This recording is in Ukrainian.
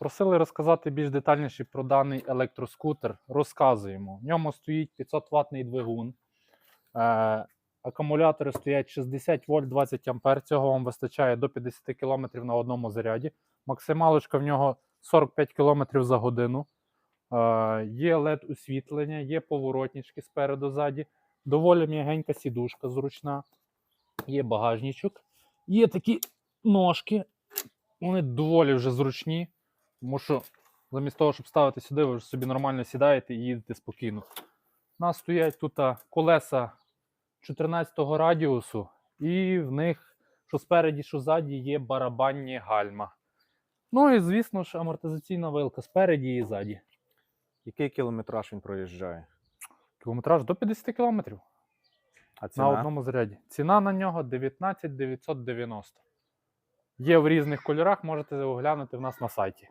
Просили розказати більш детальніше про даний електроскутер. Розказуємо. В ньому стоїть 500 ватний двигун. Е, акумулятори стоять 60 вольт 20 ампер. Цього вам вистачає до 50 км на одному заряді. Максималочка в нього 45 км за годину. Е, є LED освітлення, є поворотнички спереду ззаді. Доволі м'ягенька сідушка зручна. Є багажничок. Є такі ножки. Вони доволі вже зручні. Тому що замість того, щоб ставити сюди, ви ж собі нормально сідаєте і їдете спокійно. У нас стоять тут колеса 14-го радіусу, і в них, що спереді, що ззаді, є барабанні гальма. Ну і, звісно ж, амортизаційна вилка спереді і ззаді. Який кілометраж він проїжджає? Кілометраж до 50 кілометрів А на одному заряді. Ціна на нього 19 990. Є в різних кольорах, можете оглянути в нас на сайті.